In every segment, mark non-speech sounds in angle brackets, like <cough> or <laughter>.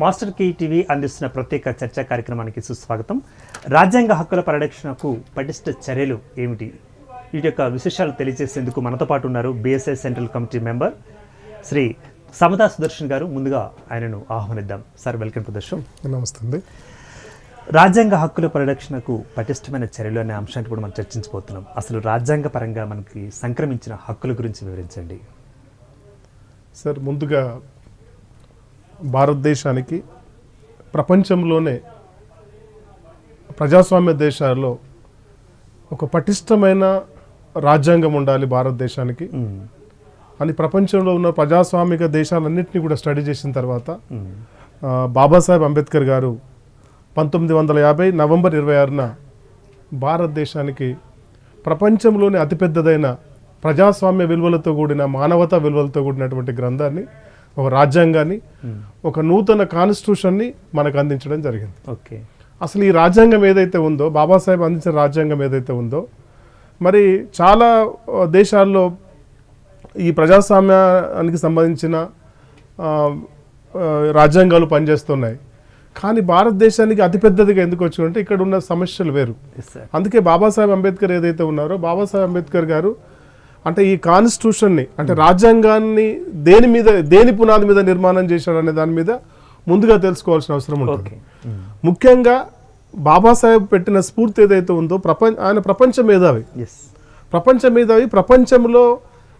మాస్టర్కి టీవీ అందిస్తున్న ప్రత్యేక చర్చా కార్యక్రమానికి సుస్వాగతం. రాజ్యాంగ హక్కుల పరిరక్షణకు పటిష్ట చర్యలు ఏమిటి? వీటి యొక్క విశేషాలు తెలియజేసేందుకు మనతో పాటు ఉన్నారు BSI central committee member Shri Samatha Sudarshan గారు. ముందుగా ఆయనను ఆహ్వానిద్దాం. Sir welcome to the show. నమస్తే అండి. రాజ్యాంగ హక్కుల పరిరక్షణకు పటిష్టమైన చర్యలు అనే అంశాన్ని కూడా మనం చర్చించబోతున్నాం. అసలు రాజ్యాంగ పరంగా మనకి సంక్రమించిన హక్కుల గురించి వివరించండి. సార్ ముందుగా భారతదేశానికి ప్రపంచంలోనే ప్రజాస్వామ్య దేశాల్లో ఒక పటిష్టమైన రాజ్యాంగం ఉండాలి భారతదేశానికి. అని ప్రపంచంలో ఉన్న ప్రజాస్వామిక దేశాలన్నింటినీ కూడా స్టడీ చేసిన తర్వాత బాబాసాహెబ్ అంబేద్కర్ గారు పంతొమ్మిది వందల యాభై నవంబర్ ఇరవై ఆరున భారతదేశానికి ప్రపంచంలోని అతిపెద్దదైన ప్రజాస్వామ్య విలువలతో కూడిన మానవతా విలువలతో కూడినటువంటి గ్రంథాన్ని ఒక రాజ్యాంగాన్ని ఒక నూతన కాన్స్టిట్యూషన్ని మనకు అందించడం జరిగింది. ఓకే. అసలు ఈ రాజ్యాంగం ఏదైతే ఉందో బాబాసాహెబ్ అందించిన రాజ్యాంగం ఏదైతే ఉందో మరి చాలా దేశాల్లో ఈ ప్రజాస్వామ్యానికి సంబంధించిన రాజ్యాంగాలు పనిచేస్తున్నాయి. కానీ భారతదేశానికి అతిపెద్దదిగా ఎందుకు వచ్చిందంటే ఇక్కడ ఉన్న సమస్యలు వేరు. అందుకే బాబాసాహెబ్ అంబేద్కర్ ఏదైతే ఉన్నారో బాబాసాహెబ్ అంబేద్కర్ గారు అంటే ఈ కాన్స్టిట్యూషన్ని అంటే రాజ్యాంగాన్ని దేని మీద దేని పునాది మీద నిర్మాణం చేశాడు అనే దాని మీద ముందుగా తెలుసుకోవాల్సిన అవసరం ఉంటుంది. ముఖ్యంగా బాబాసాహెబ్ పెట్టిన స్ఫూర్తి ఏదైతే ఉందో ప్రపంచ ఆయన ప్రపంచ మేధావి. ప్రపంచ మేధావి ప్రపంచంలో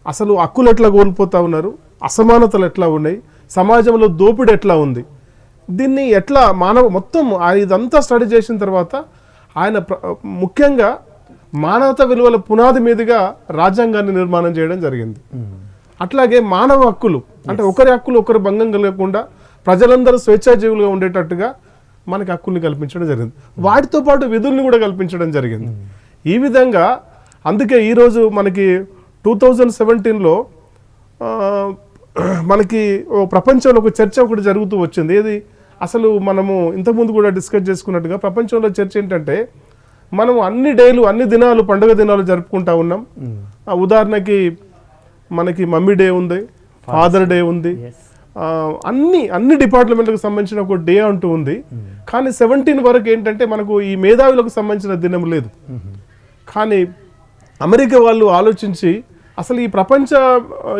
అసలు హక్కులు ఎట్లా కోల్పోతా ఉన్నారు అసమానతలు ఎట్లా ఉన్నాయి సమాజంలో దోపిడి ఎట్లా ఉంది దీన్ని ఎట్లా మానవ మొత్తం ఆయన ఇదంతా స్టడీ చేసిన తర్వాత ఆయన ముఖ్యంగా మానవత విలువల పునాది మీదుగా రాజ్యాంగాన్ని నిర్మాణం చేయడం జరిగింది. అట్లాగే మానవ హక్కులు అంటే ఒకరి హక్కులు ఒకరు భంగం కలగకుండా ప్రజలందరూ స్వేచ్ఛాజీవులుగా ఉండేటట్టుగా మనకి హక్కుల్ని కల్పించడం జరిగింది. వాటితో పాటు విధుల్ని కూడా కల్పించడం జరిగింది. ఈ విధంగా అందుకే ఈరోజు మనకి టూ థౌజండ్ సెవెంటీన్లో మనకి ఓ ప్రపంచంలో ఒక చర్చ ఒకటి జరుగుతూ వచ్చింది. ఏది? అసలు మనము ఇంతకుముందు కూడా డిస్కస్ చేసుకున్నట్టుగా ప్రపంచంలో చర్చ ఏంటంటే మనం అన్ని డేలు అన్ని దినాలు పండుగ దినాలు జరుపుకుంటా ఉన్నాం. ఆ ఉదాహరణకి మనకి మమ్మీ డే ఉంది ఫాదర్ డే ఉంది. అన్ని అన్ని డిపార్ట్మెంట్లకు సంబంధించిన ఒక డే అంటూ ఉంది. కానీ సెవెంటీన్ వరకు ఏంటంటే మనకు ఈ మేధావులకు సంబంధించిన దినం లేదు. కానీ అమెరికా వాళ్ళు ఆలోచించి అసలు ఈ ప్రపంచ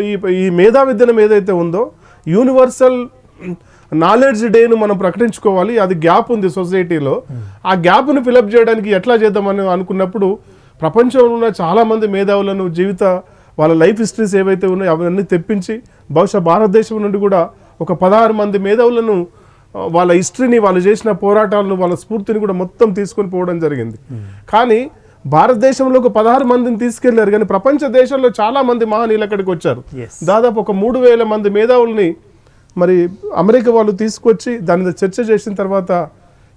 ఈ ఈ మేధావి దినం ఏదైతే ఉందో యూనివర్సల్ నాలెడ్జ్ డేను మనం ప్రకటించుకోవాలి. అది గ్యాప్ ఉంది సొసైటీలో ఆ గ్యాప్ను ఫిలప్ చేయడానికి ఎట్లా చేద్దామని అనుకున్నప్పుడు ప్రపంచంలో ఉన్న చాలామంది మేధావులను జీవిత వాళ్ళ లైఫ్ హిస్టరీస్ ఏవైతే ఉన్నాయో అవన్నీ తెప్పించి బహుశా భారతదేశం నుండి కూడా ఒక పదహారు మంది మేధావులను వాళ్ళ హిస్టరీని వాళ్ళు చేసిన పోరాటాలను వాళ్ళ స్ఫూర్తిని కూడా మొత్తం తీసుకొని పోవడం జరిగింది. కానీ భారతదేశంలో ఒక పదహారు మందిని తీసుకెళ్ళారు. కానీ ప్రపంచ దేశాల్లో చాలా మంది మహనీయులు అక్కడికి వచ్చారు. దాదాపు ఒక మూడు వేల మంది మేధావుల్ని మరి అమెరికా వాళ్ళు తీసుకొచ్చి దాని మీద చర్చ చేసిన తర్వాత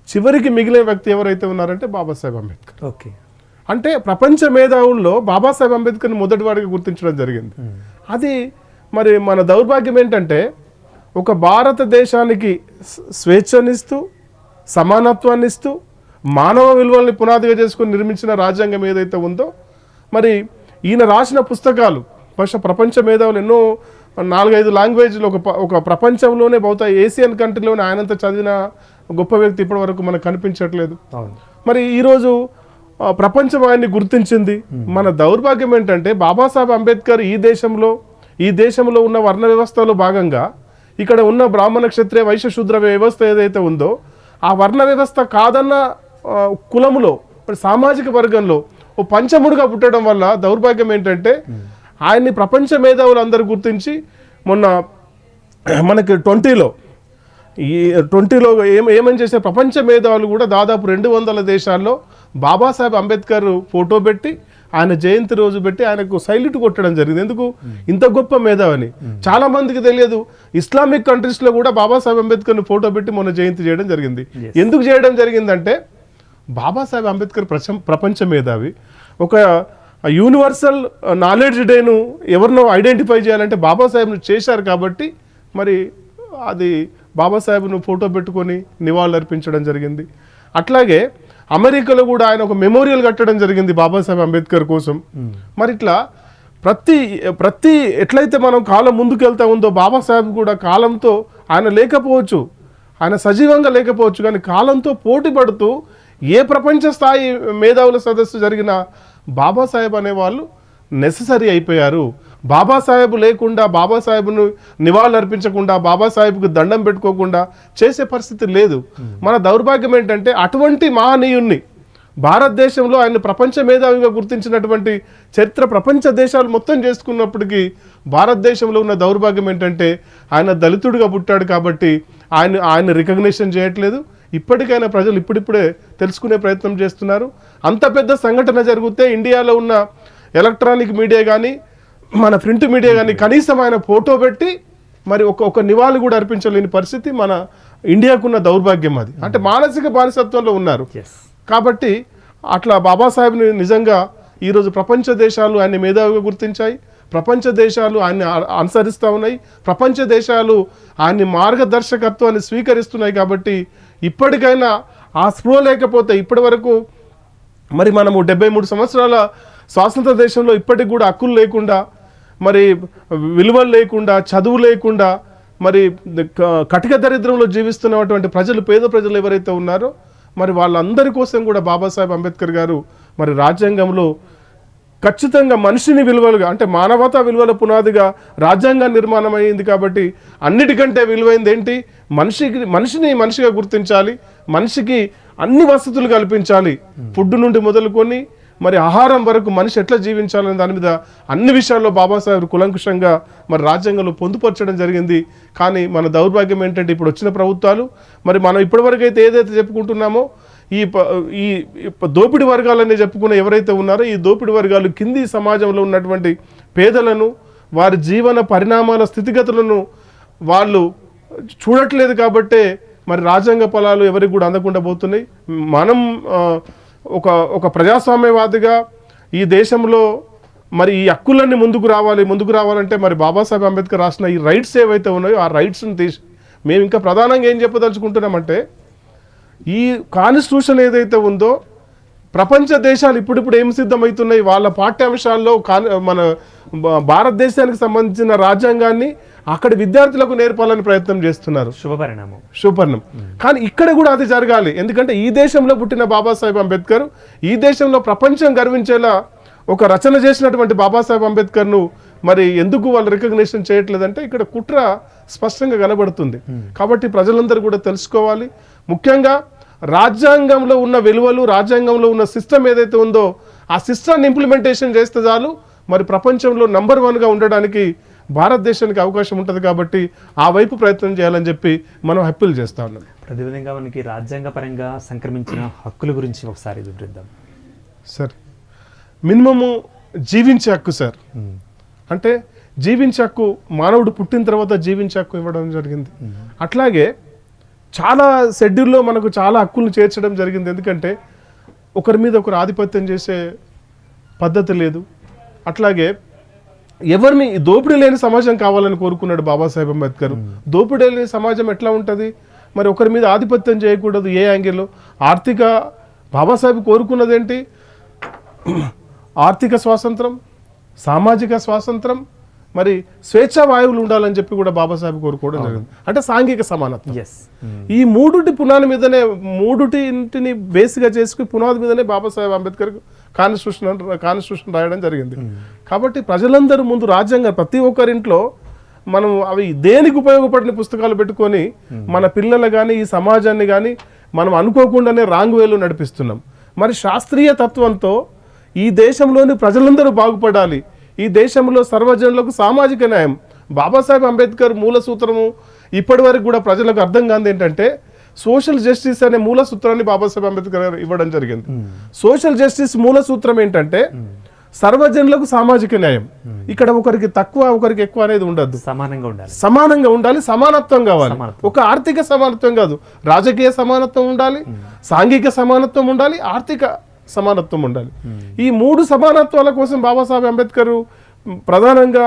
చివరికి మిగిలిన వ్యక్తి ఎవరైతే ఉన్నారంటే బాబాసాహెబ్ అంబేద్కర్. ఓకే. అంటే ప్రపంచ మేధావుల్లో బాబాసాహెబ్ అంబేద్కర్ని మొదటివాడిగా గుర్తించడం జరిగింది. అది మరి మన దౌర్భాగ్యం ఏంటంటే ఒక భారతదేశానికి స్వ- స్వేచ్ఛనిస్తూ సమానత్వాన్ని ఇస్తూ మానవ విలువల్ని పునాదిగా చేసుకొని నిర్మించిన రాజ్యాంగం ఏదైతే ఉందో మరి ఈయన రాసిన పుస్తకాలు బహుశా ప్రపంచ మేధావులు ఎన్నో నాలుగైదు లాంగ్వేజ్లో ఒక ఒక ప్రపంచంలోనే బహుశా ఏసియన్ కంట్రీలోనే ఆయనంత చదివిన గొప్ప వ్యక్తి ఇప్పటి వరకు మనకు కనిపించట్లేదు. మరి ఈరోజు ప్రపంచం ఆయన్ని గుర్తించింది మన దౌర్భాగ్యం ఏంటంటే బాబాసాహెబ్ అంబేద్కర్ ఈ దేశంలో ఈ దేశంలో ఉన్న వర్ణ వ్యవస్థలో భాగంగా ఇక్కడ ఉన్న బ్రాహ్మణ క్షత్రియ వైశ్య శూద్ర వ్యవస్థ ఏదైతే ఉందో ఆ వర్ణ వ్యవస్థ కాదన్న కులములో సామాజిక వర్గంలో ఓ పంచముడుగా పుట్టడం వల్ల దౌర్భాగ్యం ఏంటంటే ఆయన్ని ప్రపంచ మేధావులు అందరూ గుర్తించి మొన్న మనకి ట్వంటీలో ఈ ట్వంటీలో ఏం ఏమని చేసే ప్రపంచ మేధావులు కూడా దాదాపు రెండు వందల దేశాల్లో బాబాసాహెబ్ అంబేద్కర్ ఫోటో పెట్టి ఆయన జయంతి రోజు పెట్టి ఆయనకు సైల్యూట్ కొట్టడం జరిగింది. ఎందుకు? ఇంత గొప్ప మేధావని. చాలా మందికి తెలియదు. ఇస్లామిక్ కంట్రీస్లో కూడా బాబాసాహెబ్ అంబేద్కర్ని ఫోటో పెట్టి మొన్న జయంతి చేయడం జరిగింది. ఎందుకు చేయడం జరిగిందంటే బాబాసాహెబ్ అంబేద్కర్ ప్రచం ప్రపంచ మేధావి. ఒక యూనివర్సల్ నాలెడ్జ్ డేను ఎవరినో ఐడెంటిఫై చేయాలంటే బాబాసాహెబ్ను చేశారు కాబట్టి మరి అది బాబాసాహెబ్ను ఫోటో పెట్టుకొని నివాళులు అర్పించడం జరిగింది. అట్లాగే అమెరికాలో కూడా ఆయన ఒక మెమోరియల్ కట్టడం జరిగింది బాబాసాహెబ్ అంబేద్కర్ కోసం. మరి ఇట్లా ప్రతి ప్రతి ఎట్లయితే మనం కాలం ముందుకు వెళ్తా ఉందో బాబాసాహెబ్ కూడా కాలంతో ఆయన లేకపోవచ్చు ఆయన సజీవంగా లేకపోవచ్చు కానీ కాలంతో పోటీ పడుతూ ఏ ప్రపంచ స్థాయి మేధావుల సదస్సు జరిగినా బాబాసాహెబ్ అనేవాళ్ళు నెససరీ అయిపోయారు. బాబాసాహెబ్ లేకుండా బాబాసాహెబ్ను నివాళులర్పించకుండా బాబాసాహెబ్కు దండం పెట్టుకోకుండా చేసే పరిస్థితి లేదు. మన దౌర్భాగ్యం ఏంటంటే అటువంటి మహనీయుణ్ణి భారతదేశంలో ఆయన ప్రపంచ మేధావిగా గుర్తించినటువంటి చరిత్ర ప్రపంచ దేశాలు మొత్తం చేసుకున్నప్పటికీ భారతదేశంలో ఉన్న దౌర్భాగ్యం ఏంటంటే ఆయన దళితుడిగా పుట్టాడు కాబట్టి ఆయన ఆయన రికగ్నిషన్ చేయట్లేదు. ఇప్పటికైనా ప్రజలు ఇప్పుడిప్పుడే తెలుసుకునే ప్రయత్నం చేస్తున్నారు. అంత పెద్ద సంఘటన జరిగితే ఇండియాలో ఉన్న ఎలక్ట్రానిక్ మీడియా కానీ మన ప్రింట్ మీడియా కానీ కనీసం ఆయన ఫోటో పెట్టి మరి ఒక ఒక నివాళి కూడా అర్పించలేని పరిస్థితి మన ఇండియాకున్న దౌర్భాగ్యం అది. అంటే మానసిక బానిసత్వంలో ఉన్నారు. కాబట్టి అట్లా బాబాసాహెబ్ని నిజంగా ఈరోజు ప్రపంచ దేశాలు ఆయన్ని మేధావిగా గుర్తించాయి. ప్రపంచ దేశాలు ఆయన్ని అనుసరిస్తూ ఉన్నాయి. ప్రపంచ దేశాలు ఆయన్ని మార్గదర్శకత్వాన్ని స్వీకరిస్తున్నాయి కాబట్టి ఇప్పటికైనా ఆ స్పృహ లేకపోతే ఇప్పటి వరకు మరి మనము డెబ్బై మూడు సంవత్సరాల స్వాతంత్ర దేశంలో ఇప్పటికి కూడా హక్కులు లేకుండా మరి విలువలు లేకుండా చదువు లేకుండా మరి క- కటిక దరిద్రంలో జీవిస్తున్నటువంటి ప్రజలు పేద ప్రజలు ఎవరైతే ఉన్నారో మరి వాళ్ళందరి కోసం కూడా బాబాసాహెబ్ అంబేద్కర్ గారు మరి రాజ్యాంగంలో ఖచ్చితంగా మనిషిని విలువలుగా అంటే మానవతా విలువల పునాదిగా రాజ్యాంగం నిర్మాణం అయింది కాబట్టి అన్నిటికంటే విలువైంది ఏంటి? మనిషికి మనిషిని మనిషిగా గుర్తించాలి మనిషికి అన్ని వసతులు కల్పించాలి ఫుడ్ నుండి మొదలుకొని మరి ఆహారం వరకు మనిషి ఎట్లా జీవించాలనే దాని మీద అన్ని విషయాల్లో బాబాసాహెబ్ కులంకుషంగా మరి రాజ్యాంగంలో పొందుపరచడం జరిగింది. కానీ మన దౌర్భాగ్యం ఏంటంటే ఇప్పుడు వచ్చిన ప్రభుత్వాలు మరి మనం ఇప్పటివరకు అయితే ఏదైతే చెప్పుకుంటున్నామో ఈ ప- ఈ దోపిడి వర్గాలని చెప్పుకున్న ఎవరైతే ఉన్నారో ఈ దోపిడి వర్గాలు కింది సమాజంలో ఉన్నటువంటి పేదలను వారి జీవన పరిణామాల స్థితిగతులను వాళ్ళు చూడట్లేదు కాబట్టే మరి రాజ్యాంగ ఫలాలు ఎవరికి కూడా అందకుండా పోతున్నాయి. మనం ఒక ఒక ప్రజాస్వామ్యవాదిగా ఈ దేశంలో మరి ఈ హక్కులన్నీ ముందుకు రావాలి ముందుకు రావాలంటే మరి బాబాసాహెబ్ అంబేద్కర్ రాసిన ఈ రైట్స్ ఏవైతే ఉన్నాయో ఆ రైట్స్ని తీసి మేము ఇంకా ప్రధానంగా ఏం చెప్పదలుచుకుంటున్నామంటే ఈ కాన్స్టిట్యూషన్ ఏదైతే ఉందో ప్రపంచ దేశాలు ఇప్పుడిప్పుడు ఏం సిద్ధమవుతున్నాయి? వాళ్ళ పాఠ్యాంశాల్లో కాన్ మన భారతదేశానికి సంబంధించిన రాజ్యాంగాన్ని అక్కడి విద్యార్థులకు నేర్పాలని ప్రయత్నం చేస్తున్నారు. శుభ పరిణామం శుభర్ణం కానీ ఇక్కడ కూడా అది జరగాలి. ఎందుకంటే ఈ దేశంలో పుట్టిన బాబాసాహెబ్ అంబేద్కర్ ఈ దేశంలో ప్రపంచం గర్వించేలా ఒక రచన చేసినటువంటి బాబాసాహెబ్ అంబేద్కర్ను మరి ఎందుకు వాళ్ళు రికగ్నిషన్ చేయట్లేదంటే ఇక్కడ కుట్ర స్పష్టంగా కనబడుతుంది. కాబట్టి ప్రజలందరూ కూడా తెలుసుకోవాలి. ముఖ్యంగా రాజ్యాంగంలో ఉన్న విలువలు రాజ్యాంగంలో ఉన్న సిస్టమ్ ఏదైతే ఉందో ఆ సిస్టమ్ని ఇంప్లిమెంటేషన్ చేస్తే చాలు. మరి ప్రపంచంలో నంబర్ వన్గా ఉండడానికి భారతదేశానికి అవకాశం ఉంటుంది కాబట్టి ఆ వైపు ప్రయత్నం చేయాలని చెప్పి మనం అప్పీల్ చేస్తా ఉన్నాం. అదేవిధంగా మనకి రాజ్యాంగ పరంగా సంక్రమించిన హక్కుల గురించి ఒకసారి వివరిద్దాం. సార్ మినిమము జీవించే హక్కు సార్ అంటే జీవించే హక్కు మానవుడు పుట్టిన తర్వాత జీవించే హక్కు ఇవ్వడం జరిగింది. అట్లాగే చాలా షెడ్యూల్లో మనకు చాలా హక్కులను చేర్చడం జరిగింది. ఎందుకంటే ఒకరి మీద ఒకరు ఆధిపత్యం చేసే పద్ధతి లేదు. అట్లాగే ఎవరిని దోపిడీ లేని సమాజం కావాలని కోరుకున్నాడు బాబాసాహెబ్ అంబేద్కర్. దోపిడీ లేని సమాజం ఎట్లా ఉంటుంది? మరి ఒకరి మీద ఆధిపత్యం చేయకూడదు ఏ యాంగిల్లో ఆర్థిక బాబాసాహెబ్ కోరుకున్నదేంటి? ఆర్థిక స్వాతంత్రం సామాజిక స్వాతంత్రం మరి స్వేచ్ఛా వాయువులు ఉండాలని చెప్పి కూడా బాబాసాహెబ్ కోరుకోవడం జరిగింది. అంటే సాంఘిక సమానత్వం. ఎస్ ఈ మూడుటి పునాది మీదనే మూడుటి ఇంటిని బేస్గా చేసుకుని పునాది మీదనే బాబాసాహెబ్ అంబేద్కర్ కాన్స్టిట్యూషన్ కాన్స్టిట్యూషన్ రాయడం జరిగింది. కాబట్టి ప్రజలందరూ ముందు రాజ్యాంగం ప్రతి ఒక్కరింట్లో మనం అవి దేనికి ఉపయోగపడిన పుస్తకాలు పెట్టుకొని మన పిల్లలు కానీ ఈ సమాజాన్ని కానీ మనం అనుకోకుండానే రాంగ్ వేలో నడిపిస్తున్నాం. మరి శాస్త్రీయ తత్వంతో ఈ దేశంలోని ప్రజలందరూ బాగుపడాలి. ఈ దేశంలో సర్వజనులకు సామాజిక న్యాయం. బాబాసాహెబ్ అంబేద్కర్ మూల సూత్రము ఇప్పటి వరకు కూడా ప్రజలకు అర్థం కాంది ఏంటంటే సోషల్ జస్టిస్ అనే మూల సూత్రాన్ని బాబాసాహెబ్ అంబేద్కర్ గారు ఇవ్వడం జరిగింది. సోషల్ జస్టిస్ మూల సూత్రం ఏంటంటే సర్వజనులకు సామాజిక న్యాయం. ఇక్కడ ఒకరికి తక్కువ ఒకరికి ఎక్కువ అనేది ఉండద్దు. సమానంగా ఉండాలి. సమానంగా ఉండాలి సమానత్వం కావాలి. ఒక ఆర్థిక సమానత్వం కాదు రాజకీయ సమానత్వం ఉండాలి సాంఘిక సమానత్వం ఉండాలి ఆర్థిక సమానత్వం ఉండాలి. ఈ మూడు సమానత్వాల కోసం బాబాసాహెబ్ అంబేద్కర్ ప్రధానంగా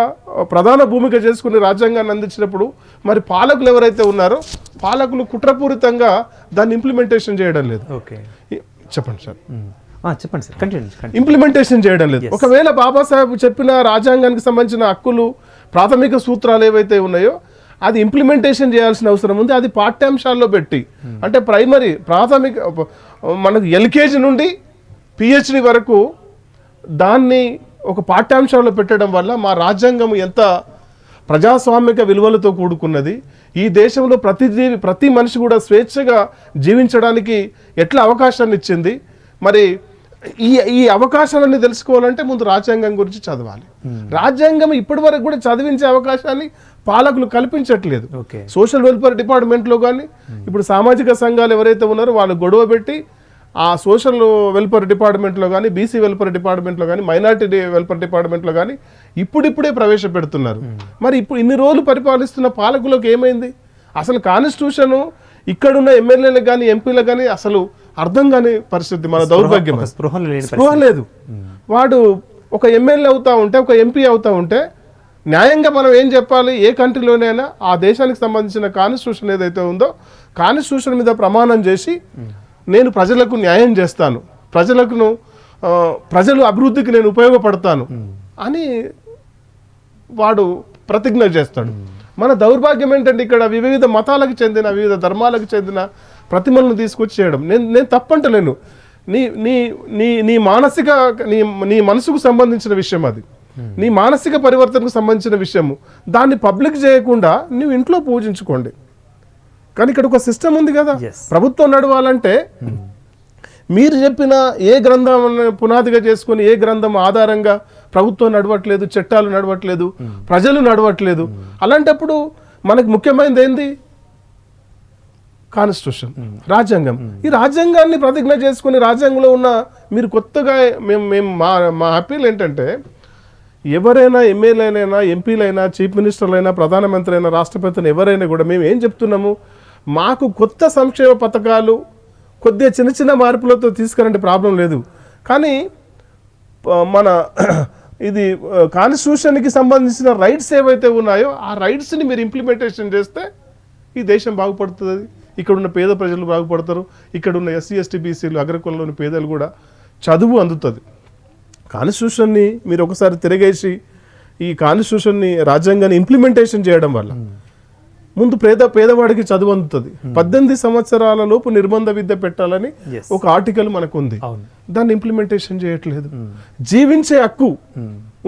ప్రధాన భూమిక చేసుకుని రాజ్యాంగాన్ని అందించినప్పుడు మరి పాలకులు ఎవరైతే ఉన్నారో పాలకులు కుట్రపూరితంగా దాన్ని ఇంప్లిమెంటేషన్ చేయడం లేదు. ఓకే. చెప్పండి సార్. చెప్పండి సార్. కంటిన్యూ ఇంప్లిమెంటేషన్ చేయడం లేదు. ఒకవేళ బాబాసాహెబ్ చెప్పిన రాజ్యాంగానికి సంబంధించిన హక్కులు ప్రాథమిక సూత్రాలు ఏవైతే ఉన్నాయో అది ఇంప్లిమెంటేషన్ చేయాల్సిన అవసరం ఉంది. అది పాఠ్యాంశాల్లో పెట్టి అంటే ప్రైమరీ ప్రాథమిక మనకు ఎల్కేజీ నుండి పిహెచ్డి వరకు దాన్ని ఒక పాఠ్యాంశాల్లో పెట్టడం వల్ల మా రాజ్యాంగం ఎంత ప్రజాస్వామిక విలువలతో కూడుకున్నది ఈ దేశంలో ప్రతి జీవి ప్రతి మనిషి కూడా స్వేచ్ఛగా జీవించడానికి ఎట్లా అవకాశాన్ని ఇచ్చింది మరి ఈ ఈ అవకాశాలన్నీ తెలుసుకోవాలంటే ముందు రాజ్యాంగం గురించి చదవాలి. రాజ్యాంగం ఇప్పటి వరకు కూడా చదివించే అవకాశాన్ని పాలకులు కల్పించట్లేదు. ఓకే. సోషల్ వెల్ఫేర్ డిపార్ట్మెంట్లో కానీ ఇప్పుడు సామాజిక సంఘాలు ఎవరైతే ఉన్నారో వాళ్ళు గొడవ పెట్టి ఆ సోషల్ వెల్ఫేర్ డిపార్ట్మెంట్లో కానీ బీసీ వెల్ఫేర్ డిపార్ట్మెంట్లో కానీ మైనార్టీ వెల్ఫేర్ డిపార్ట్మెంట్లో కానీ ఇప్పుడిప్పుడే ప్రవేశపెడుతున్నారు. మరి ఇప్పుడు ఇన్ని రోజులు పరిపాలిస్తున్న పాలకులకు ఏమైంది? అసలు కాన్స్టిట్యూషన్ ఇక్కడున్న ఎమ్మెల్యేలకు కానీ ఎంపీలకు కానీ అసలు అర్థం కాని పరిస్థితి మన దౌర్భాగ్యం స్పృహ లేదు. వాడు ఒక ఎమ్మెల్యే అవుతా ఉంటే ఒక ఎంపీ అవుతా ఉంటే న్యాయంగా మనం ఏం చెప్పాలి? ఏ కంట్రీలోనైనా ఆ దేశానికి సంబంధించిన కాన్స్టిట్యూషన్ ఏదైతే ఉందో కాన్స్టిట్యూషన్ మీద ప్రమాణం చేసి నేను ప్రజలకు న్యాయం చేస్తాను. ప్రజలకు ప్రజలు అభివృద్ధికి నేను ఉపయోగపడతాను అని వాడు ప్రతిజ్ఞ చేస్తాడు. మన దౌర్భాగ్యం ఏంటంటే ఇక్కడ వివిధ మతాలకు చెందిన వివిధ ధర్మాలకు చెందిన ప్రతిమలను తీసుకొచ్చి చేయడం నేను నేను తప్పంటలేను. నీ నీ నీ నీ మానసిక నీ నీ మనసుకు సంబంధించిన విషయం అది. నీ మానసిక పరివర్తనకు సంబంధించిన విషయము. దాన్ని పబ్లిక్ చేయకుండా నువ్వు ఇంట్లో పూజించుకోండి. కానీ ఇక్కడ ఒక సిస్టమ్ ఉంది కదా. ప్రభుత్వం నడవాలంటే మీరు చెప్పిన ఏ గ్రంథం పునాదిగా చేసుకొని ఏ గ్రంథం ఆధారంగా ప్రభుత్వం నడవట్లేదు చట్టాలు నడవట్లేదు ప్రజలు నడవట్లేదు. అలాంటప్పుడు మనకు ముఖ్యమైనది ఏంది? కాన్స్టిట్యూషన్ రాజ్యాంగం. ఈ రాజ్యాంగాన్ని ప్రతిజ్ఞ చేసుకుని రాజ్యాంగంలో ఉన్న మీరు కొత్తగా మేము మేము మా మా అప్పీల్ ఏంటంటే ఎవరైనా ఎమ్మెల్యేలైనా ఎంపీలైనా చీఫ్ మినిస్టర్లైనా ప్రధానమంత్రి అయినా రాష్ట్రపతిని ఎవరైనా కూడా మేము ఏం చెప్తున్నాము? మాకు కొత్త సంక్షేమ పథకాలు కొద్దిగా చిన్న చిన్న మార్పులతో తీసుకురండి ప్రాబ్లం లేదు. కానీ మన <clears throat> ఇది కాన్స్టిట్యూషన్కి సంబంధించిన రైట్స్ ఏవైతే ఉన్నాయో ఆ రైట్స్ని మీరు ఇంప్లిమెంటేషన్ చేస్తే ఈ దేశం బాగుపడుతుంది. ఇక్కడ ఉన్న పేద ప్రజలు బాగుపడతారు. ఇక్కడున్న ఎస్సీ ఎస్టీ బీసీలు అగ్రకులంలోని పేదలు కూడా చదువు అందుతుంది. కాన్స్టిట్యూషన్ని మీరు ఒకసారి తిరగేసి ఈ కాన్స్టిట్యూషన్ని రాజ్యాంగాన్ని ఇంప్లిమెంటేషన్ చేయడం వల్ల ముందు పేద పేదవాడికి చదువు అందుతుంది. పద్దెనిమిది సంవత్సరాల లోపు నిర్బంధ విద్య పెట్టాలని. ఒక ఆర్టికల్ మనకు ఉంది దాన్ని ఇంప్లిమెంటేషన్ చేయట్లేదు. జీవించే హక్కు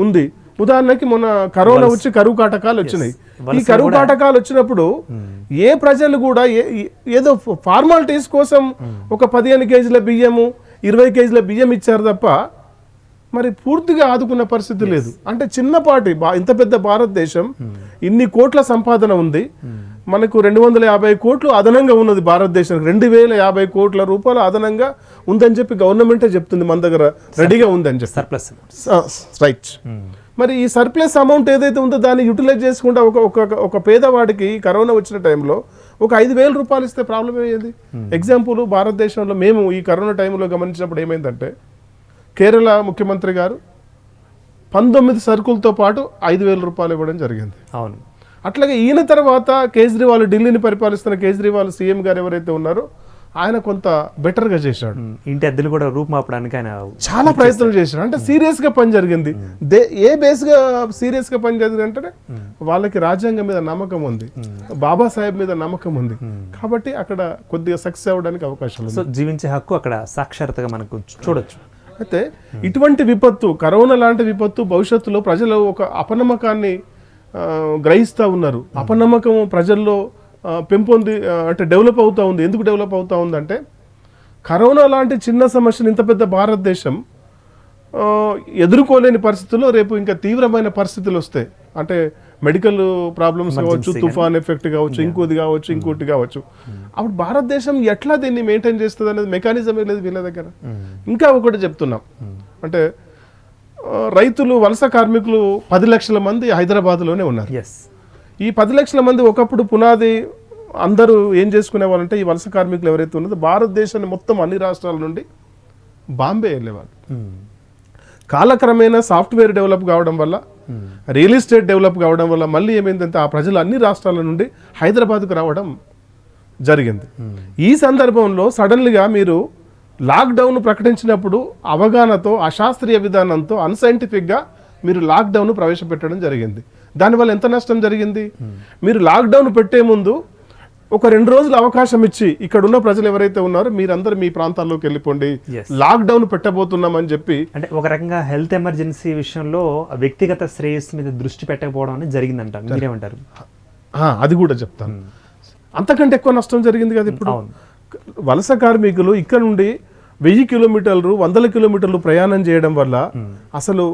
ఉంది. ఉదాహరణకి మొన్న కరోనా వచ్చి కరువు కాటకాలు వచ్చినాయి. ఈ కరువు కాటకాలు వచ్చినప్పుడు ఏ ప్రజలు కూడా ఏదో ఫార్మాలిటీస్ కోసం ఒక పదిహేను కేజీల బియ్యము ఇరవై కేజీల బియ్యం ఇచ్చారు తప్ప మరి పూర్తిగా ఆదుకున్న పరిస్థితి లేదు. అంటే చిన్నపాటి ఇంత పెద్ద భారతదేశం ఇన్ని కోట్ల సంపాదన ఉంది. మనకు రెండు వందల యాభై కోట్లు అదనంగా ఉన్నది భారతదేశానికి. రెండు వేల యాభై కోట్ల రూపాయలు అదనంగా ఉందని చెప్పి గవర్నమెంటే చెప్తుంది మన దగ్గర రెడీగా ఉందని చెప్పి. సర్ప్లస్ రైట్ మరి ఈ సర్ప్లస్ అమౌంట్ ఏదైతే ఉందో దాన్ని యూటిలైజ్ చేసుకుంటే ఒక ఒక ఒక పేదవాడికి కరోనా వచ్చిన టైంలో ఒక ఐదు వేల రూపాయలు ఇస్తే ప్రాబ్లం ఏది? ఎగ్జాంపుల్ భారతదేశంలో మేము ఈ కరోనా టైంలో గమనించినప్పుడు ఏమైందంటే కేరళ ముఖ్యమంత్రి గారు పంతొమ్మిది సరుకులతో పాటు ఐదు వేల రూపాయలు ఇవ్వడం జరిగింది. అవును. అట్లాగే ఈయన తర్వాత కేజ్రీవాల్ ఢిల్లీని పరిపాలిస్తున్న కేజ్రీవాల్ సీఎం గారు ఎవరైతే ఉన్నారో ఆయన కొంత బెటర్గా చేశాడు. ఇంటి అద్దెలు కూడా రూపుమాపడానికి ఆయన చాలా ప్రయత్నం చేశారు అంటే సీరియస్గా పని జరిగింది. దే ఏ బేస్గా సీరియస్గా పని జరిగింది అంటే వాళ్ళకి రాజ్యాంగం మీద నమ్మకం ఉంది. బాబాసాహెబ్ మీద నమ్మకం ఉంది. కాబట్టి అక్కడ కొద్దిగా సక్సెస్ అవ్వడానికి అవకాశం ఉంది సో జీవించే హక్కు అక్కడ సాక్షాత్గా మనకు చూడొచ్చు. అయితే ఇటువంటి విపత్తు కరోనా లాంటి విపత్తు భవిష్యత్తులో ప్రజలు ఒక అపనమ్మకాన్ని గ్రహిస్తూ ఉన్నారు. అపనమ్మకం ప్రజల్లో పెంపొంది అంటే డెవలప్ అవుతూ ఉంది. ఎందుకు డెవలప్ అవుతూ ఉందంటే కరోనా లాంటి చిన్న సమస్యను ఇంత పెద్ద భారతదేశం ఎదుర్కోలేని పరిస్థితుల్లో రేపు ఇంకా తీవ్రమైన పరిస్థితులు వస్తాయి. అంటే మెడికల్ ప్రాబ్లమ్స్ కావచ్చు తుఫాన్ ఎఫెక్ట్ కావచ్చు ఇంకోది కావచ్చు ఇంకోటి కావచ్చు. అప్పుడు భారతదేశం ఎట్లా దీన్ని మెయింటైన్ చేస్తుంది అనేది మెకానిజమే లేదు వీళ్ళ దగ్గర. ఇంకా ఒకటి చెప్తున్నాం. అంటే రైతులు వలస కార్మికులు పది లక్షల మంది హైదరాబాద్లోనే ఉన్నారు. ఈ పది లక్షల మంది ఒకప్పుడు పునాది అందరూ ఏం చేసుకునేవాళ్ళంటే ఈ వలస కార్మికులు ఎవరైతే ఉన్నదో భారతదేశాన్ని మొత్తం అన్ని రాష్ట్రాల నుండి బాంబే వెళ్ళేవాళ్ళు. కాలక్రమేణా సాఫ్ట్వేర్ డెవలప్ కావడం వల్ల రియల్ ఎస్టేట్ డెవలప్ కావడం వల్ల మళ్ళీ ఏమైందంటే ఆ ప్రజలు అన్ని రాష్ట్రాల నుండి హైదరాబాద్కు రావడం జరిగింది. ఈ సందర్భంలో సడన్లీగా మీరు లాక్డౌన్ ప్రకటించినప్పుడు అవగాహనతో అశాస్త్రీయ విధానంతో అన్సైంటిఫిక్గా మీరు లాక్డౌన్ ప్రవేశపెట్టడం జరిగింది. దానివల్ల ఎంత నష్టం జరిగింది? మీరు లాక్డౌన్ పెట్టే ముందు ఒక రెండు రోజులు అవకాశం ఇచ్చి ఇక్కడ ఉన్న ప్రజలు ఎవరైతే ఉన్నారో మీరందరూ మీ ప్రాంతాల్లోకి వెళ్ళిపోండి. లాక్డౌన్ పెట్టబోతున్నామని చెప్పి అంటే ఒక రకంగా హెల్త్ ఎమర్జెన్సీ విషయంలో వ్యక్తిగత శ్రేయస్సు మీద దృష్టి పెట్టకపోవడం అనేది జరిగిందంట మీరేమంటారు? అది కూడా చెప్తాను. అంతకంటే ఎక్కువ నష్టం జరిగింది కదా ఇప్పుడు. వలస కార్మికులు ఇక్కడ నుండి వెయ్యి కిలోమీటర్లు వందల కిలోమీటర్లు ప్రయాణం చేయడం వల్ల అసలు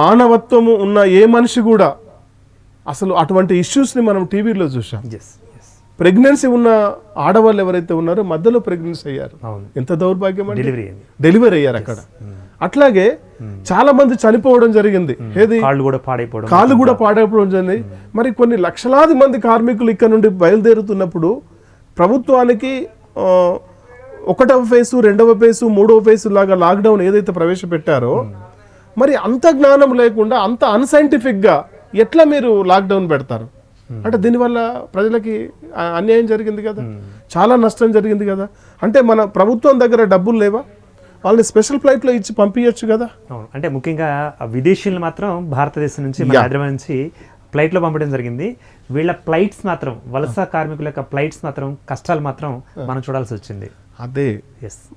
మానవత్వము ఉన్న ఏ మనిషి కూడా అసలు అటువంటి ఇష్యూస్ని మనం టీవీలో చూసాం ప్రెగ్నెన్సీ ఉన్న ఆడవాళ్ళు ఎవరైతే ఉన్నారో మధ్యలో ప్రెగ్నెన్సీ అయ్యారు. ఎంత దౌర్భాగ్యం డెలివరీ డెలివరీ అయ్యారు అక్కడ. అట్లాగే చాలా మంది చనిపోవడం జరిగింది. ఏది? కాళ్ళు కూడా పాడైపోవడం కాళ్ళు కూడా పాడైపోవడం జరిగింది. మరి కొన్ని లక్షలాది మంది కార్మికులు ఇక్కడ నుండి బయలుదేరుతున్నప్పుడు ప్రభుత్వానికి ఒకటవ ఫేసు రెండవ ఫేసు మూడవ ఫేసు లాగా లాక్డౌన్ ఏదైతే ప్రవేశపెట్టారో మరి అంత జ్ఞానం లేకుండా అంత అన్సైంటిఫిక్గా ఎట్లా మీరు లాక్డౌన్ పెడతారు? అంటే దీనివల్ల ప్రజలకి అన్యాయం జరిగింది కదా. చాలా నష్టం జరిగింది కదా. అంటే మన ప్రభుత్వం దగ్గర డబ్బులు లేవా? వాళ్ళని స్పెషల్ ఫ్లైట్లో ఇచ్చి పంపించచ్చు కదా. అంటే ముఖ్యంగా విదేశీయులు మాత్రం భారతదేశం నుంచి హైదరాబాద్ నుంచి ఫ్లైట్లో పంపడం జరిగింది. వీళ్ళ ఫ్లైట్స్ మాత్రం వలస కార్మికుల యొక్క ఫ్లైట్స్ మాత్రం కష్టాలు మాత్రం మనం చూడాల్సి వచ్చింది. అదే.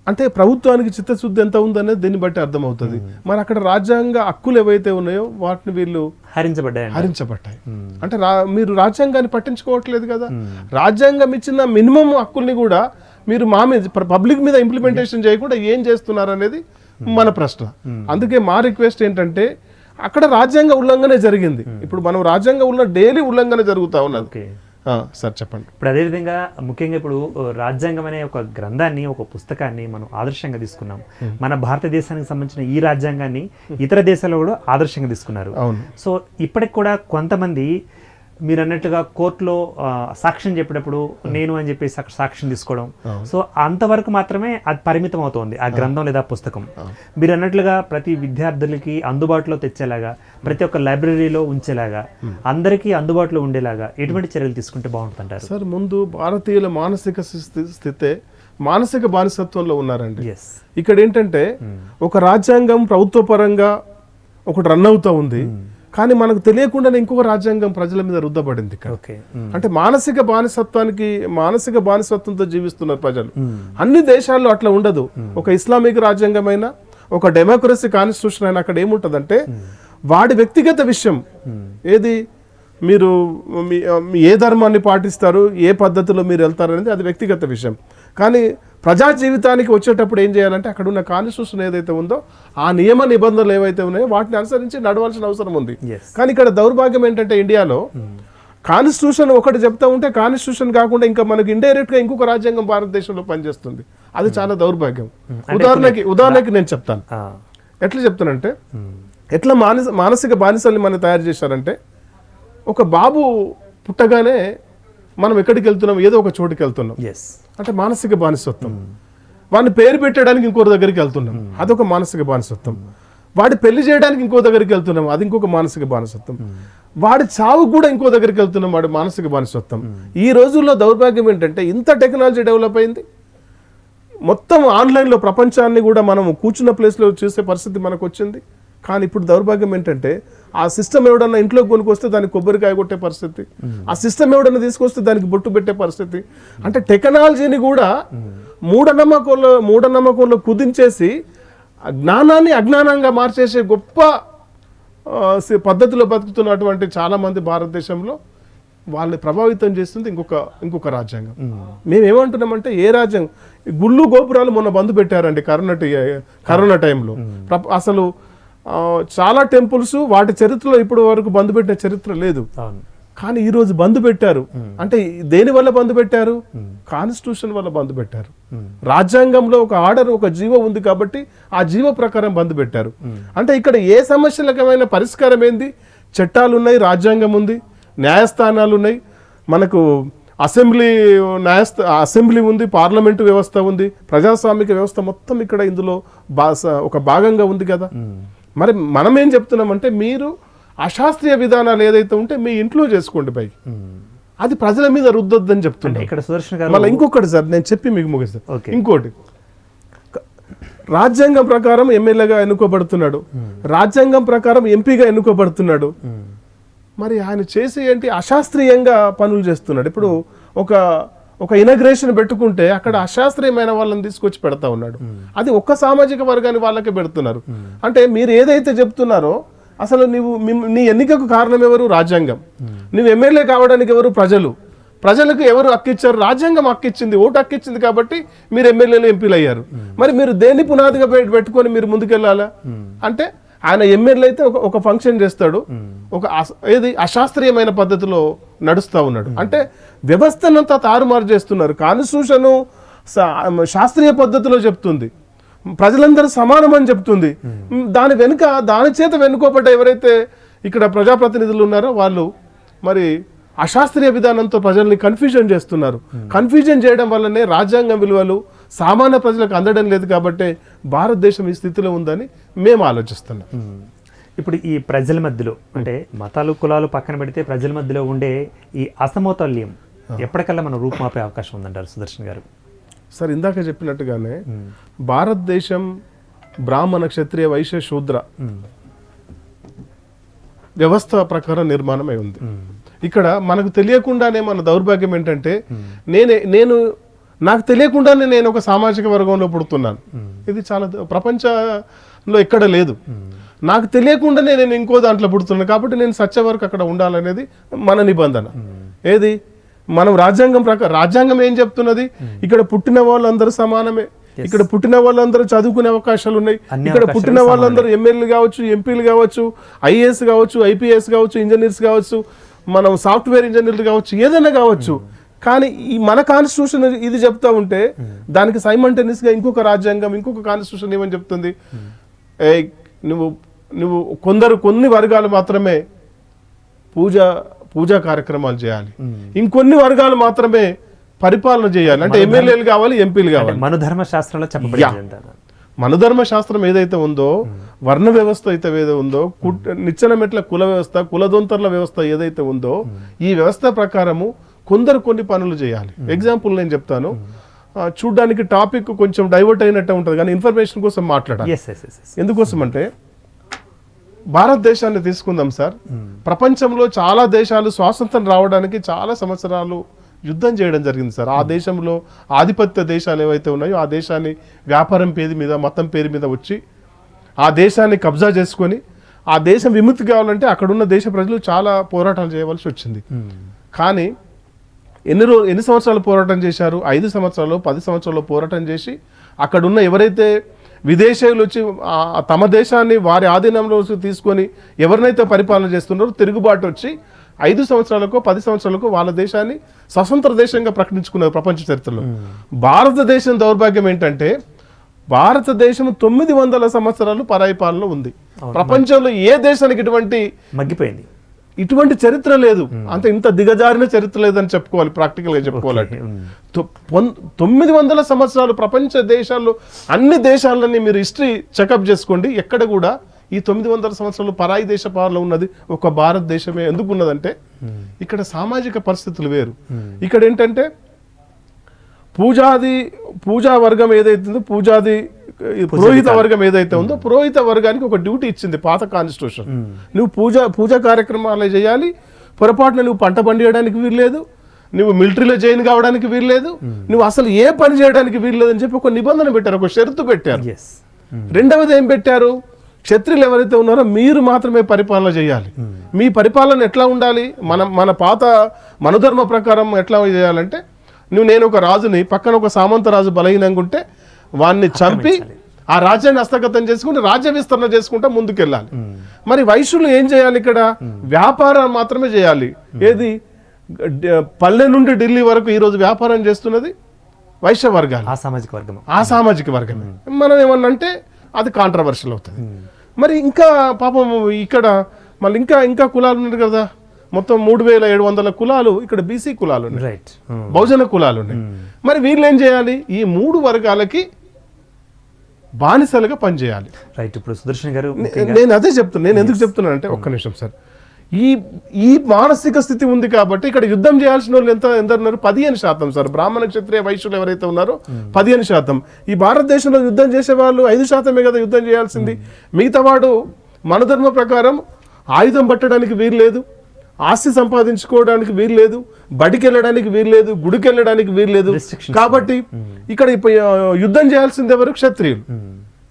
అంటే ప్రభుత్వానికి చిత్తశుద్ధి ఎంత ఉందనేది దీన్ని బట్టి అర్థమవుతుంది. మరి అక్కడ రాజ్యాంగ హక్కులు ఏవైతే ఉన్నాయో వాటిని వీళ్ళు హరించబడ్డాయండి. హరించబడ్డాయి. అంటే రా మీరు రాజ్యాంగాన్ని పట్టించుకోవట్లేదు కదా? రాజ్యాంగం ఇచ్చిన మినిమం హక్కుల్ని కూడా మీరు మా మీద పబ్లిక్ మీద ఇంప్లిమెంటేషన్ చేయకుండా ఏం చేస్తున్నారు అనేది మన ప్రశ్న. అందుకే మా రిక్వెస్ట్ ఏంటంటే అక్కడ రాజ్యాంగ ఉల్లంఘనే జరిగింది. ఇప్పుడు మనం రాజ్యాంగ ఉల్లంఘన డైలీ ఉల్లంఘన జరుగుతా ఉన్నది. సార్ చెప్పండి. ఇప్పుడు అదేవిధంగా ముఖ్యంగా ఇప్పుడు రాజ్యాంగం అనే ఒక గ్రంథాన్ని ఒక పుస్తకాన్ని మనం ఆదర్శంగా తీసుకున్నాం. మన భారతదేశానికి సంబంధించిన ఈ రాజ్యాంగాన్ని ఇతర దేశాల్లో కూడా ఆదర్శంగా తీసుకున్నారు. అవును. సో ఇప్పటికి కూడా కొంతమంది మీరు అన్నట్టుగా కోర్టులో సాక్ష్యం చెప్పేటప్పుడు నేను అని అక్కడ సాక్ష్యం తీసుకోవడం. సో అంతవరకు మాత్రమే అది పరిమితం అవుతోంది ఆ గ్రంథం లేదా పుస్తకం. మీరు అన్నట్లుగా ప్రతి విద్యార్థులకి అందుబాటులో తెచ్చేలాగా ప్రతి ఒక్క లైబ్రరీలో ఉంచేలాగా అందరికీ అందుబాటులో ఉండేలాగా ఎటువంటి చర్యలు తీసుకుంటే బాగుంటుంటారు సార్ ముందు భారతీయుల మానసిక స్థి- స్థితే మానసిక బానిసత్వంలో ఉన్నారండి. ఇక్కడ ఏంటంటే ఒక రాజ్యాంగం ప్రభుత్వ పరంగా ఒకటి రన్ అవుతా ఉంది. కానీ మనకు తెలియకుండానే ఇంకొక రాజ్యాంగం ప్రజల మీద రుద్దబడింది ఇక్కడ. అంటే మానసిక బానిసత్వానికి మానసిక బానిసత్వంతో జీవిస్తున్నారు ప్రజలు. అన్ని దేశాల్లో అట్లా ఉండదు. ఒక ఇస్లామిక్ రాజ్యాంగమైనా ఒక డెమోక్రసీ కాన్స్టిట్యూషన్ అయినా అక్కడ ఏముంటదంటే వాడి వ్యక్తిగత విషయం. ఏది? మీరు మీ మీ ఏ ధర్మాన్ని పాటిస్తారు ఏ పద్ధతిలో మీరు వెళ్తారు అనేది అది వ్యక్తిగత విషయం. కానీ ప్రజా జీవితానికి వచ్చేటప్పుడు ఏం చేయాలంటే అక్కడ ఉన్న కాన్స్టిట్యూషన్ ఏదైతే ఉందో ఆ నియమ నిబంధనలు ఏవైతే ఉన్నాయో వాటిని అనుసరించి నడవాల్సిన అవసరం ఉంది. కానీ ఇక్కడ దౌర్భాగ్యం ఏంటంటే ఇండియాలో కాన్స్టిట్యూషన్ ఒకటి చెప్తా ఉంటే కాన్స్టిట్యూషన్ కాకుండా ఇంకా మనకి ఇండైరెక్ట్గా ఇంకొక రాజ్యాంగం భారతదేశంలో పనిచేస్తుంది. అది చాలా దౌర్భాగ్యం. ఉదాహరణకి ఉదాహరణకి నేను చెప్తాను. ఎట్లా చెప్తానంటే ఎట్లా మానస మానసిక బానిసల్ని మనం తయారు చేశారంటే ఒక బాబు పుట్టగానే మనం ఎక్కడికి వెళ్తున్నాం? ఏదో ఒక చోటుకి వెళ్తున్నాం. అంటే మానసిక బానిసత్వం. వాడిని పేరు పెట్టడానికి ఇంకో దగ్గరికి వెళ్తున్నాం. అదొక మానసిక బానిసత్వం. వాడి పెళ్ళి చేయడానికి ఇంకో దగ్గరికి వెళ్తున్నాం. అది ఇంకొక మానసిక బానిసత్వం. వాడి చావు కూడా ఇంకో దగ్గరికి వెళ్తున్నాం. వాడి మానసిక బానిసత్వం. ఈ రోజుల్లో దౌర్భాగ్యం ఏంటంటే ఇంత టెక్నాలజీ డెవలప్ అయింది. మొత్తం ఆన్లైన్లో ప్రపంచాన్ని కూడా మనం కూర్చున్న ప్లేస్లో చూసే పరిస్థితి మనకు వచ్చింది కానీ ఇప్పుడు దౌర్భాగ్యం ఏంటంటే ఆ సిస్టమ్ ఎవడన్నా ఇంట్లో కొనుక్కొస్తే దానికి కొబ్బరికాయ కొట్టే పరిస్థితి. ఆ సిస్టమ్ ఎవడన్నా తీసుకొస్తే దానికి బొట్టు పెట్టే పరిస్థితి. అంటే టెక్నాలజీని కూడా మూఢనమ్మకంలో మూఢనమ్మకంలో కుదించేసి జ్ఞానాన్ని అజ్ఞానంగా మార్చేసే గొప్ప పద్ధతిలో బతుకుతున్నటువంటి చాలా మంది భారతదేశంలో వాళ్ళని ప్రభావితం చేస్తుంది ఇంకొక ఇంకొక రాజ్యాంగం. మేము. ఏమంటున్నామంటే ఏ రాజ్యాంగం గుళ్ళు గోపురాలు మొన్న బంద్ పెట్టారండి కరోనా కరోనా టైంలో. అసలు చాలా టెంపుల్స్ వాటి చరిత్రలో ఇప్పటి వరకు బంద్ పెట్టిన చరిత్ర లేదు. కానీ ఈ రోజు బంద్ పెట్టారు. అంటే దేని వల్ల బంద్ పెట్టారు? కాన్స్టిట్యూషన్ వల్ల బంద్ పెట్టారు. రాజ్యాంగంలో ఒక ఆర్డర్ ఒక జీవ ఉంది కాబట్టి ఆ జీవ ప్రకారం బంద్ పెట్టారు. అంటే ఇక్కడ ఏ సమస్యలకమైన పరిష్కారం ఏంది? చట్టాలు ఉన్నాయి రాజ్యాంగం ఉంది న్యాయస్థానాలు ఉన్నాయి. మనకు అసెంబ్లీ న్యాయస్థ అసెంబ్లీ ఉంది పార్లమెంటు వ్యవస్థ ఉంది ప్రజాస్వామిక వ్యవస్థ మొత్తం ఇక్కడ ఇందులో బా ఒక భాగంగా ఉంది కదా. మరి మనం ఏం చెప్తున్నామంటే మీరు అశాస్త్రీయ విధానాలు ఏదైతే ఉంటే మీ ఇంట్లో చేసుకోండి పై అది ప్రజల మీద రుద్దొద్దని చెప్తున్నా. ఇక్కడ సుదర్శన్ గారు మళ్ళీ ఇంకొకటి సార్ నేను చెప్పి మీకు ముగిస్తాను ఓకే. ఇంకోటి. రాజ్యాంగం ప్రకారం ఎమ్మెల్యేగా ఎన్నుకోబడుతున్నాడు. రాజ్యాంగం ప్రకారం ఎంపీగా ఎన్నుకోబడుతున్నాడు. మరి ఆయన చేసి ఏంటి? అశాస్త్రీయంగా పనులు చేస్తున్నాడు. ఇప్పుడు ఒక ఒక ఇనగ్రేషన్ పెట్టుకుంటే అక్కడ అశాస్త్రీయమైన వాళ్ళని తీసుకొచ్చి పెడతా ఉన్నాడు. అది ఒక్క సామాజిక వర్గాన్ని వాళ్ళకే పెడుతున్నారు. అంటే మీరు ఏదైతే చెప్తున్నారో అసలు నీవు మిమ్- నీ ఎన్నికకు కారణం ఎవరు? రాజ్యాంగం. నువ్వు ఎమ్మెల్యే కావడానికి ఎవరు? ప్రజలు. ప్రజలకు ఎవరు హక్కిచ్చారు? రాజ్యాంగం హక్కిచ్చింది. ఓటు హక్కిచ్చింది కాబట్టి మీరు ఎమ్మెల్యేలు ఎంపీలు అయ్యారు. మరి మీరు దేన్ని పునాదిగా పెట్- పెట్టుకొని మీరు ముందుకెళ్ళాలా? అంటే ఆయన ఎమ్మెల్యే అయితే ఒక ఒక ఫంక్షన్ చేస్తాడు. ఒక ఏది? అశాస్త్రీయమైన పద్ధతిలో నడుస్తా ఉన్నాడు. అంటే వ్యవస్థనంతా తారుమారు చేస్తున్నారు. కాన్స్టిట్యూషన్ శాస్త్రీయ పద్ధతిలో చెప్తుంది. ప్రజలందరూ సమానం అని చెప్తుంది దాని వెనుక దాని చేత వెనుకోబడ్డ ఎవరైతే ఇక్కడ ప్రజాప్రతినిధులు ఉన్నారో వాళ్ళు మరి అశాస్త్రీయ విధానంతో ప్రజల్ని కన్ఫ్యూజన్ చేస్తున్నారు. కన్ఫ్యూజన్ చేయడం వల్లనే రాజ్యాంగం విలువలు సామాన్య ప్రజలకు అందడం లేదు కాబట్టి భారతదేశం ఈ స్థితిలో ఉందని మేము ఆలోచిస్తున్నాం. ఇప్పుడు ఈ ప్రజల మధ్యలో అంటే మతాలు కులాలు పక్కన పెడితే ప్రజల మధ్యలో ఉండే ఈ అసమతుల్యం ఎప్పటికల్లా మనం రూపుమాపే అవకాశం ఉందంటారు సుదర్శన్ గారు? సార్ ఇందాక చెప్పినట్టుగానే భారతదేశం బ్రాహ్మణ క్షత్రియ వైశ్య శూద్ర. వ్యవస్థ ప్రకారం నిర్మాణమై ఉంది. ఇక్కడ మనకు తెలియకుండానే మన దౌర్భాగ్యం ఏంటంటే నేనే నేను నాకు తెలియకుండానే నేను ఒక సామాజిక వర్గంలో పుడుతున్నాను. ఇది చాలా ద- ప్రపంచంలో ఎక్కడ లేదు. నాకు తెలియకుండానే నేను ఇంకో దాంట్లో పుడుతున్నాను కాబట్టి నేను సత్య వరకు అక్కడ ఉండాలనేది మన నిబంధన. ఏది? మనం రాజ్యాంగం ప్రకారం రాజ్యాంగం ఏం చెప్తున్నది? ఇక్కడ పుట్టిన వాళ్ళందరూ సమానమే. ఇక్కడ పుట్టిన వాళ్ళందరూ చదువుకునే అవకాశాలు ఉన్నాయి. ఇక్కడ పుట్టిన వాళ్ళందరూ ఎమ్మెల్యేలు కావచ్చు ఎంపీలు కావచ్చు ఐఏఎస్ కావచ్చు ఐపీఎస్ కావచ్చు ఇంజనీర్స్ కావచ్చు మనం సాఫ్ట్వేర్ ఇంజనీర్లు కావచ్చు ఏదైనా కావచ్చు. కానీ ఈ మన కాన్స్టిట్యూషన్ ఇది చెప్తా ఉంటే దానికి సైమంటేనియస్గా ఇంకొక రాజ్యాంగం ఇంకొక కాన్స్టిట్యూషన్ ఏమని చెప్తుంది? నువ్వు నువ్వు కొందరు కొన్ని వర్గాలు మాత్రమే పూజ పూజా కార్యక్రమాలు చేయాలి. ఇంకొన్ని వర్గాలు మాత్రమే పరిపాలన చేయాలి. అంటే ఎమ్మెల్యేలు కావాలి ఎంపీలు కావాలి. మనుధర్మ శాస్త్రంలో చెప్పబడింది అంటారు. మనధర్మ శాస్త్రం ఏదైతే ఉందో వర్ణ వ్యవస్థ అయితే ఏదో ఉందో కుట్- నిచ్చెన మెట్ల కుల వ్యవస్థ కులదొంతర్ల వ్యవస్థ ఏదైతే ఉందో ఈ వ్యవస్థ ప్రకారము కొందరు కొన్ని పనులు చేయాలి. ఎగ్జాంపుల్ నేను చెప్తాను. చూడ్డానికి టాపిక్ కొంచెం డైవర్ట్ అయినట్టు ఉంటుంది కానీ ఇన్ఫర్మేషన్ కోసం మాట్లాడాలి. ఎందుకోసం అంటే భారతదేశాన్ని తీసుకుందాం సార్. ప్రపంచంలో చాలా దేశాలు స్వాతంత్రం రావడానికి చాలా సంవత్సరాలు యుద్ధం చేయడం జరిగింది సార్. ఆ దేశంలో ఆధిపత్య దేశాలు ఏవైతే ఉన్నాయో ఆ దేశాన్ని వ్యాపారం పేరు మీద మతం పేరు మీద వచ్చి ఆ దేశాన్ని కబ్జా చేసుకొని ఆ దేశం విముక్తి కావాలంటే అక్కడున్న దేశ ప్రజలు చాలా పోరాటాలు చేయవలసి వచ్చింది. కానీ ఎన్ని రో ఎన్ని సంవత్సరాలు పోరాటం చేశారు? ఐదు సంవత్సరాలు పది సంవత్సరాలు పోరాటం చేసి అక్కడున్న ఎవరైతే విదేశీయులు వచ్చి తమ దేశాన్ని వారి ఆధీనంలో తీసుకొని ఎవరినైతే పరిపాలన చేస్తున్నారో తిరుగుబాటు వచ్చి ఐదు సంవత్సరాలకు పది సంవత్సరాలకు వాళ్ళ దేశాన్ని స్వతంత్ర దేశంగా ప్రకటించుకున్నారు ప్రపంచ చరిత్రలో. భారతదేశం దౌర్భాగ్యం ఏంటంటే భారతదేశం తొమ్మిది వందల సంవత్సరాలు పరాయి పాలన ఉంది. ప్రపంచంలో ఏ దేశానికి ఇటువంటి మగ్గిపోయింది. ఇటువంటి చరిత్ర లేదు. అంత ఇంత దిగజారిన చరిత్ర లేదని చెప్పుకోవాలి ప్రాక్టికల్గా చెప్పుకోవాలంటే తొమ్మిది వందల సంవత్సరాలు ప్రపంచ దేశాల్లో అన్ని దేశాలని మీరు హిస్టరీ చెకప్ చేసుకోండి. ఎక్కడ కూడా ఈ తొమ్మిది వందల సంవత్సరాలు పరాయి దేశ పాలన ఉన్నది ఒక భారతదేశమే ఎందుకు ఉన్నదంటే ఇక్కడ సామాజిక పరిస్థితులు వేరు. ఇక్కడ ఏంటంటే పూజాది పూజా వర్గం ఏదైతే ఉందో పూజాది పురోహిత వర్గం ఏదైతే ఉందో పురోహిత వర్గానికి ఒక డ్యూటీ ఇచ్చింది పాత కాన్స్టిట్యూషన్. నువ్వు పూజ పూజా కార్యక్రమాలు చేయాలి పొరపాటున నువ్వు పంట పండియడానికి వీల్లేదు నువ్వు మిలిటరీలో జాయిన్ కావడానికి వీల్లేదు నువ్వు అసలు ఏ పని చేయడానికి వీల్లేదు అని చెప్పి ఒక నిబంధన పెట్టారు ఒక షరతు పెట్టారు. రెండవది ఏం పెట్టారు? క్షత్రియులు ఎవరైతే ఉన్నారో మీరు మాత్రమే పరిపాలన చేయాలి. మీ పరిపాలన ఎట్లా ఉండాలి? మన మన పాత మనధర్మ ప్రకారం ఎట్లా చేయాలంటే నువ్వు నేను ఒక రాజుని పక్కన ఒక సామంత రాజు బలహీనంగా ఉంటే వాడిని చంపి ఆ రాజ్యాన్ని హస్తగతం చేసుకుంటే రాజ్య విస్తరణ చేసుకుంటా ముందుకెళ్ళాలి. మరి వైశ్యులు ఏం చేయాలి ఇక్కడ? వ్యాపారం మాత్రమే చేయాలి. ఏది? పల్లె నుండి ఢిల్లీ వరకు ఈ రోజు వ్యాపారం చేస్తున్నది వైశ్య వర్గాలు. ఆ సామాజిక వర్గం ఆ సామాజిక వర్గమే. మనం ఏమన్నా అంటే అది కాంట్రవర్షియల్ అవుతుంది. మరి ఇంకా పాపం ఇక్కడ మళ్ళీ ఇంకా ఇంకా కులాలు ఉన్నాయి కదా. మొత్తం మూడు వేల ఏడు వందల కులాలు ఇక్కడ బీసీ కులాలు ఉన్నాయి. రైట్ బహుజన కులాలు ఉన్నాయి. మరి వీళ్ళు ఏం చేయాలి? ఈ మూడు వర్గాలకి బానిసలుగా పనిచేయాలి. రైట్ ఇప్పుడు సుదర్శన్ గారు నేను అదే చెప్తున్నా నేను ఎందుకు చెప్తున్నానంటే ఒక్క నిమిషం సార్. ఈ ఈ మానసిక స్థితి ఉంది కాబట్టి ఇక్కడ యుద్ధం చేయాల్సిన వాళ్ళు ఎంత ఎంత ఉన్నారు పదిహేను శాతం సార్. బ్రాహ్మణ క్షత్రియ వైశ్యులు ఎవరైతే ఉన్నారో పదిహేను శాతం. ఈ భారతదేశంలో యుద్ధం చేసే వాళ్ళు ఐదు శాతమే కదా యుద్ధం చేయాల్సింది. మిగతా వాడు మన ధర్మ ప్రకారం ఆయుధం పట్టడానికి వీలు లేదు ఆస్తి సంపాదించుకోవడానికి వీలు లేదు బడికి వెళ్ళడానికి వీలు లేదు గుడికి వెళ్ళడానికి వీలు లేదు కాబట్టి ఇక్కడ ఇప్పుడు, ఆ, యుద్ధం చేయాల్సింది ఎవరు? క్షత్రియులు.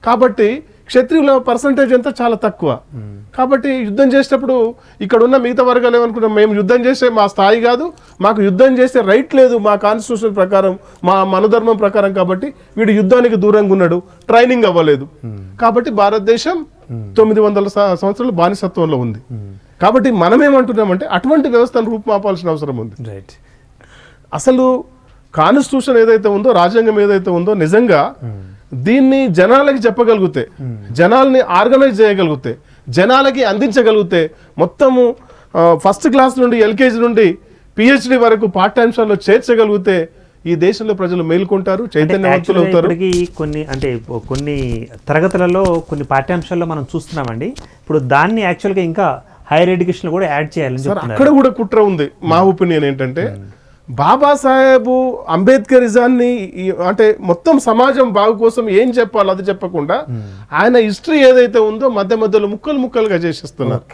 కాబట్టి క్షత్రియుల పర్సంటేజ్ అంతా చాలా తక్కువ. కాబట్టి యుద్ధం చేసేటప్పుడు ఇక్కడ ఉన్న మిగతా వర్గాలు ఏమనుకుంటాం మేము యుద్ధం చేసే మా స్థాయి కాదు మాకు యుద్ధం చేసే రైట్ లేదు మా కాన్స్టిట్యూషన్ ప్రకారం మా మనధర్మం ప్రకారం కాబట్టి వీడు యుద్ధానికి దూరంగా ఉన్నాడు ట్రైనింగ్ అవ్వలేదు. కాబట్టి భారతదేశం తొమ్మిది వందల సంవత్సరాలు బానిసత్వంలో ఉంది. కాబట్టి మనం ఏమంటున్నామంటే అటువంటి వ్యవస్థను రూపుమాపాల్సిన అవసరం ఉంది. రైట్ అసలు కాన్స్టిట్యూషన్ ఏదైతే ఉందో రాజ్యాంగం ఏదైతే ఉందో నిజంగా దీన్ని జనాలకి చెప్పగలిగితే జనాల్ని ఆర్గనైజ్ చేయగలిగితే జనాలకి అందించగలిగితే మొత్తము ఫస్ట్ క్లాస్ నుండి ఎల్కేజీ నుండి పిహెచ్డి వరకు పాఠ్యాంశాల్లో చేర్చగలిగితే ఈ దేశంలో ప్రజలు మేల్కొంటారు చైతన్యవంతులు అవుతారు. కొన్ని అంటే కొన్ని తరగతులలో కొన్ని పాఠ్యాంశాల్లో మనం చూస్తున్నామండి. ఇప్పుడు దాన్ని యాక్చువల్గా ఇంకా హైయర్ ఎడ్యుకేషన్ కూడా యాడ్ చేయాలని చెప్తున్నారు. అక్కడ కూడా కుట్ర ఉంది. మా ఒపీనియన్ ఏంటంటే బాబాసాహెబ్ అంబేద్కరిజాన్ని అంటే మొత్తం సమాజం బాగు కోసం ఏం చెప్పాలో అది చెప్పకుండా ఆయన హిస్టరీ ఏదైతే ఉందో మధ్య మధ్యలో ముక్కలు ముక్కలుగా చేసేస్తున్నారు.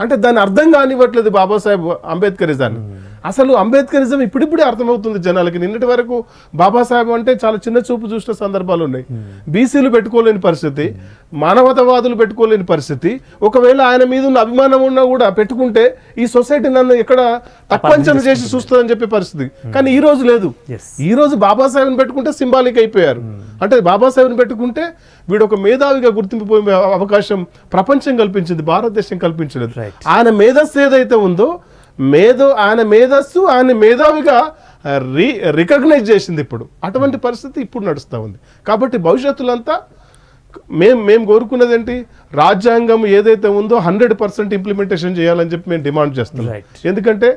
అంటే దాని అర్థం కానివ్వట్లేదు బాబాసాహెబ్ అంబేద్కరిజాన్ని అసలు అంబేద్కరిజం ఇప్పుడిప్పుడే అర్థమవుతుంది జనాలకి. నిన్నటి వరకు బాబాసాహెబ్ అంటే చాలా చిన్న చూపు చూసిన సందర్భాలు ఉన్నాయి. బీసీలు పెట్టుకోలేని పరిస్థితి మానవతావాదులు పెట్టుకోలేని పరిస్థితి. ఒకవేళ ఆయన మీద ఉన్న అభిమానం ఉన్నా కూడా పెట్టుకుంటే ఈ సొసైటీ నన్ను ఎక్కడ తక్కువంచన చేసి చూస్తుందని చెప్పే పరిస్థితి. కానీ ఈ రోజు లేదు. ఈ రోజు బాబాసాహెబ్ని పెట్టుకుంటే సింబాలిక్ అయిపోయారు. అంటే బాబాసాహెబ్ని పెట్టుకుంటే వీడు ఒక మేధావిగా గుర్తింపు పొందే అవకాశం ప్రపంచం కల్పించింది భారతదేశం కల్పించలేదు. ఆయన మేధస్సు ఏదైతే ఉందో మేధో ఆయన మేధస్సు ఆయన మేధావిగా రి రికగ్నైజ్ చేసింది ఇప్పుడు. అటువంటి పరిస్థితి ఇప్పుడు నడుస్తూ ఉంది. కాబట్టి భవిష్యత్తులంతా మేము మేము కోరుకున్నది ఏంటి రాజ్యాంగం ఏదైతే ఉందో హండ్రెడ్ పర్సెంట్ ఇంప్లిమెంటేషన్ చేయాలని చెప్పి మేము డిమాండ్ చేస్తున్నాం. ఎందుకంటే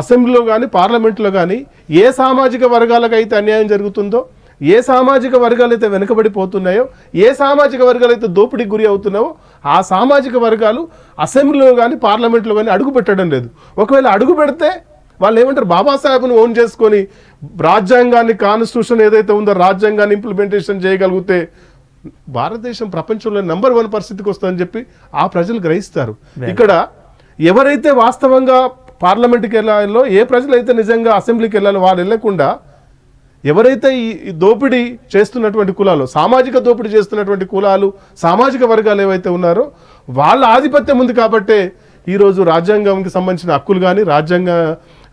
అసెంబ్లీలో కానీ పార్లమెంట్లో కానీ ఏ సామాజిక వర్గాలకు అయితే అన్యాయం జరుగుతుందో ఏ సామాజిక వర్గాలు అయితే వెనుకబడిపోతున్నాయో ఏ సామాజిక వర్గాలు అయితే దోపిడీకి గురి అవుతున్నాయో ఆ సామాజిక వర్గాలు అసెంబ్లీలో కానీ పార్లమెంట్లో కానీ అడుగు పెట్టడం లేదు. ఒకవేళ అడుగు పెడితే వాళ్ళు ఏమంటారు? బాబాసాహెబ్ను ఓన్ చేసుకొని రాజ్యాంగాన్ని కాన్స్టిట్యూషన్ ఏదైతే ఉందో రాజ్యాంగాన్ని ఇంప్లిమెంటేషన్ చేయగలిగితే భారతదేశం ప్రపంచంలో నెంబర్ వన్ పరిస్థితికి వస్తుందని చెప్పి ఆ ప్రజలు గ్రహిస్తారు. ఇక్కడ ఎవరైతే వాస్తవంగా పార్లమెంట్కి వెళ్ళాలో ఏ ప్రజలైతే నిజంగా అసెంబ్లీకి వెళ్ళాలో వాళ్ళు వెళ్ళకుండా ఎవరైతే ఈ దోపిడీ చేస్తున్నటువంటి కులాలు సామాజిక దోపిడీ చేస్తున్నటువంటి కులాలు సామాజిక వర్గాలు ఏవైతే ఉన్నారో వాళ్ళ ఆధిపత్యం ఉంది కాబట్టే ఈరోజు రాజ్యాంగంకి సంబంధించిన హక్కులు కానీ రాజ్యాంగ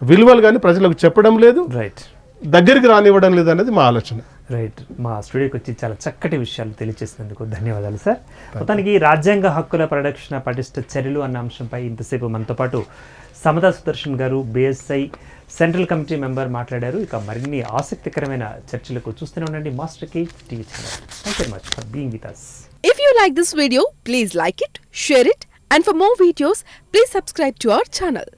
విలువలు కానీ ప్రజలకు చెప్పడం లేదు. రైట్ దగ్గరికి రానివ్వడం లేదు అనేది మా ఆలోచన. రైట్ మా స్టూడియోకి వచ్చి చాలా చక్కటి విషయాలు తెలియజేసినందుకు ధన్యవాదాలు సార్. మొత్తానికి రాజ్యాంగ హక్కుల పరిరక్షణ పటిష్ట చర్యలు అన్న అంశంపై ఇంతసేపు మనతో పాటు సమతా సుదర్శన్ గారు బిఎస్ఐ సెంట్రల్ కమిటీ మెంబర్ మాట్లాడారు. ఇక మరిన్ని ఆసక్తికరమైన చర్చలకు చూస్తూనే ఉండండి master K TV channel. Thank you much for being with us if you like this video please like it share it and for more videos please subscribe to our channel